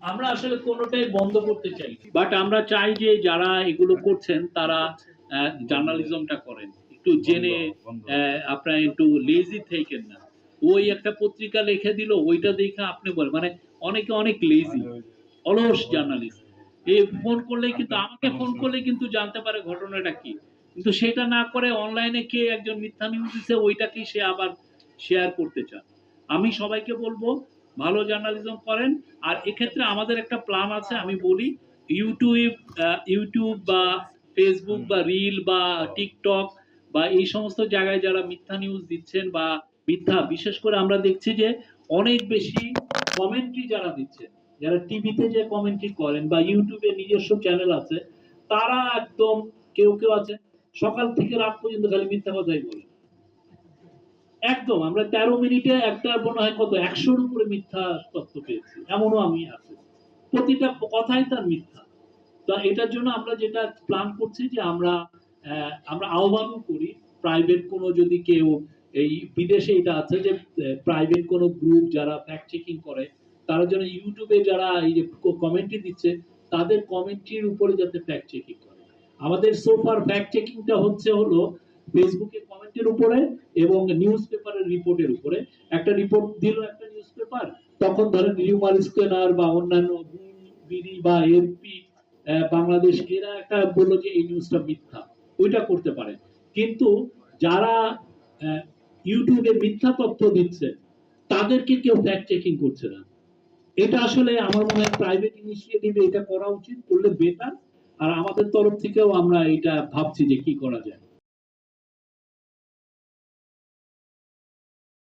আমরা আসলে কোনোটাই বন্ধ করতে চাই বাট আমরা চাই যে যারা এগুলো করছেন তারা জার্নালিজমটা করেন। একটু জেনে আপনারা একটু লেজি থাকেন না। ওই একটা পত্রিকা লিখে দিল ওইটা দেখে আপনি বলেন। মানে অনেকে অনেক লেজি অলস জার্নালিস্ট। এই ফোন করলে কিন্তু আমাকে ফোন করলে কিন্তু জানতে পারে ঘটনাটা কি। কিন্তু সেটা না করে অনলাইনে কে একজন মিথ্যা নিউজ দিচ্ছে ওইটাকেই সে আবার শেয়ার করতে চান আমি সবাইকে বলব ভালো জার্নালিজম করেন। আর এক্ষেত্রে আমাদের একটা প্ল্যান আছে, আমি বলি ইউটিউব ইউটিউব বা ফেসবুক বা রিল বা টিকটক বা এই সমস্ত জায়গায় যারা মিথ্যা নিউজ দিচ্ছেন বা মিথ্যা, বিশেষ করে আমরা দেখছি যে অনেক বেশি কমেন্ট্রি যারা দিচ্ছেন যারা টিভিতে যে কমেন্ট্রি করেন বা ইউটিউবে নিজস্ব চ্যানেল আছে, তারা একদম কেউ কেউ আছে, সকাল থেকে রাত পর্যন্ত খালি মিথ্যা কথাই বলে। একদম, আমরা তেরো মিনিটে একটা মনে হয় কত, একশোর উপরে মিথ্যা তথ্য পেয়েছি, এমনও আমি আছে। প্রতিটা কথাই তার মিথ্যা। তো এটার জন্য আমরা যেটা প্ল্যান করছি যে আমরা আমরা আহ্বানও করি প্রাইভেট কোনো যদি কেউ এই বিদেশে এটা আছে যে প্রাইভেট কোনো গ্রুপ যারা ফ্যাক্ট চেকিং করে, তারা যেন ইউটিউবে যারা এই যে কমেন্ট্রি দিচ্ছে, তাদের কমেন্ট্রির উপরে যাতে ফ্যাক্ট চেকিং করে। আমাদের সোফার ফ্যাক্ট চেকিংটা হচ্ছে হলো ফেসবুকে কমেন্টের উপরে এবং নিউজ পেপারের রিপোর্টের উপরে। একটা রিপোর্ট দিল একটা নিউজ পেপার তখন ধরেন রিউমার স্ক্যানার বা অন্যান্য বিডি বা এমপি বাংলাদেশ, এরা একটা বলল যে এই নিউজটা মিথ্যা। ওইটা করতে পারে। কিন্তু যারা ইউটিউবে মিথ্যা তথ্য দিচ্ছে, তাদেরকে কেউ ফ্যাক্ট চেকিং করছে না। এটা আসলে আমার মনে হয় প্রাইভেট ইনিশিয়েটিভে এটা করা উচিত, করলে বেটার আর আমাদের তরফ থেকেও আমরা এটা ভাবছি যে কি করা যায়।